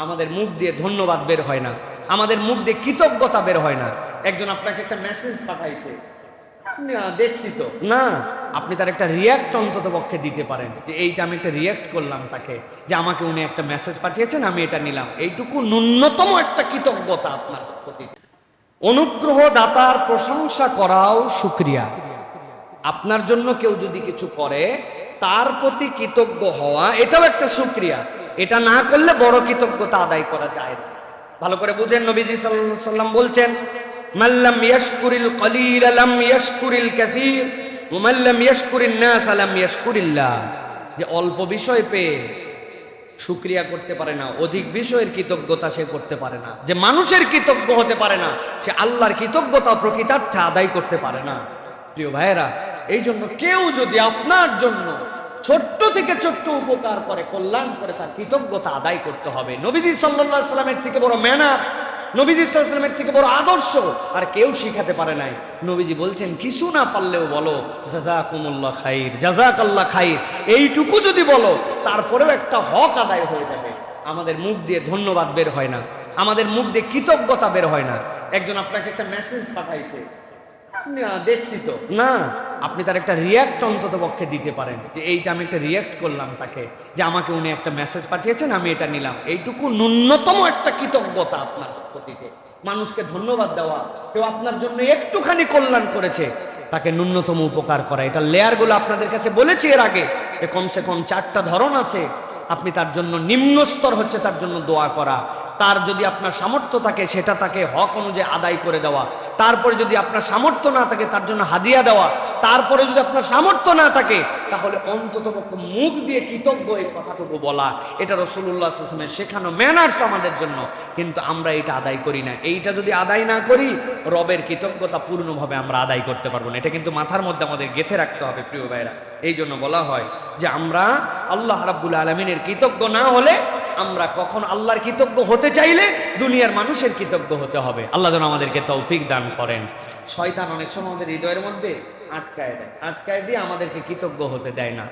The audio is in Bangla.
আমাদের মুখ দিয়ে ধন্যবাদ বের হয় না। আমাদের মুখ দিয়ে কৃতজ্ঞতা বের হয় না। একজন আপনাকে একটা মেসেজ পাঠাইছে। দেখছি তো। না, আপনি তার একটা রিয়াক্ট অন্তত পক্ষে দিতে পারেন। যে এইটা আমি একটা রিয়াক্ট করলাম তাকে। যে আমাকে উনি একটা মেসেজ পাঠিয়েছেন, আমি এটা নিলাম। এইটুকু ন্যূনতম একটা কৃতজ্ঞতা আপনার প্রতি। অনুগ্রহ দাতার প্রশংসা করাও সুক্রিয়া। আপনার জন্য কেউ যদি কিছু করে, তার প্রতি কৃতজ্ঞ হওয়া, এটাও একটা সুক্রিয়া। এটা না করলে বড় কৃতজ্ঞতা আদায় করা যায় না। ভালো করে বুঝেন নবীজি সাল্লাল্লাহু সাল্লাম বলছেন মাল্লাম ইয়াশকুরিল কলিল লাম ইয়াশকুরিল কাসীর ওয়া মাল্লাম ইয়াশকুরিন নাস লাম ইয়াশকুরিল্লাহ। যে অল্প বিষয় পেয়ে শুক্রিয়া করতে পারে না, অধিক বিষয়ের কৃতজ্ঞতা সে করতে পারে না। যে মানুষের কৃতজ্ঞ হতে পারে না, সে আল্লাহর কৃতজ্ঞতা প্রকৃতার্থে আদায় করতে পারে না। প্রিয় ভাইয়েরা এই জন্য কেউ যদি আপনার জন্য ছোট্ট থেকে ছোট্ট উপকার করে, কল্যাণ করে তার কৃতজ্ঞতা আদায় করতে হবে। নবীজি সাল্লাহ সাল্লামের থেকে বড় ম্যানার, নবীজি সাল্লামের থেকে বড় আদর্শ, আর কেউ শিখাতে পারে নাই। নবীজি বলছেন, কিছু না পারলেও বলো জাজাকুমুল্লাহ খাইর জাজাকাল্লাহ খাইর। এইটুকু যদি বলো, তারপরেও একটা হক আদায় হয়ে যাবে। আমাদের মুখ দিয়ে ধন্যবাদ বের হয় না, আমাদের মুখ দিয়ে কৃতজ্ঞতা বের হয় না। একজন আপনাকে একটা মেসেজ পাঠাইছে দেখছি তো। না, আপনি তার একটা রিয়াক্ট অন্তত পক্ষে দিতে পারেন। যে এইটা আমি একটা রিয়াক্ট করলাম তাকে, যে আমাকে উনি একটা মেসেজ পাঠিয়েছেন, আমি এটা নিলাম। এইটুকু ন্যূনতম একটা কৃতজ্ঞতা আপনার প্রতি মানুষকে ধন্যবাদ দেওয়া, কেউ আপনার জন্য একটুখানি কল্যাণ করেছে, তাকে ন্যূনতম উপকার করা। এটা লেয়ারগুলো আপনাদের কাছে বলেছি এর আগে, যে কমসে কম চারটা ধরন আছে। আপনি তার জন্য নিম্ন স্তর হচ্ছে, তার জন্য দোয়া করা। তার যদি আপনার সামর্থ্য থাকে, সেটা তাকে হক অনুযায়ী আদায় করে দেওয়া। তারপরে যদি আপনার সামর্থ্য না থাকে, তার জন্য হাদিয়া দেওয়া। তারপরে যদি আপনার সামর্থ্য না থাকে, তাহলে অন্তত মুখ দিয়ে কৃতজ্ঞ এই কথাটুকু বলা। এটা রসুল্লাহ আসলামের শেখানো ম্যানার্স আমাদের জন্য। কিন্তু আমরা এটা আদায় করি না। এইটা যদি আদায় না করি, রবের কৃতজ্ঞতা পূর্ণভাবে আমরা আদায় করতে পারব না। এটা কিন্তু মাথার মধ্যে আমাদের গেথে রাখতে হবে, প্রিয় ভাইরা এই জন্য বলা হয় যে আমরা আল্লাহ রাব্বুল আলমিনের কৃতজ্ঞ না হলে আমরা কখন আল্লাহর কৃতজ্ঞ হতে চাইলে দুনিয়ার মানুষের কৃতজ্ঞ হতে হবে। আল্লাহ যেন আমাদেরকে তৌফিক দান করেন। শয়তান অনেক সময় আমাদের হৃদয়ের মধ্যে আটকায় দেয়। আটকায় দিয়ে আমাদেরকে কৃতজ্ঞ হতে দেয় না।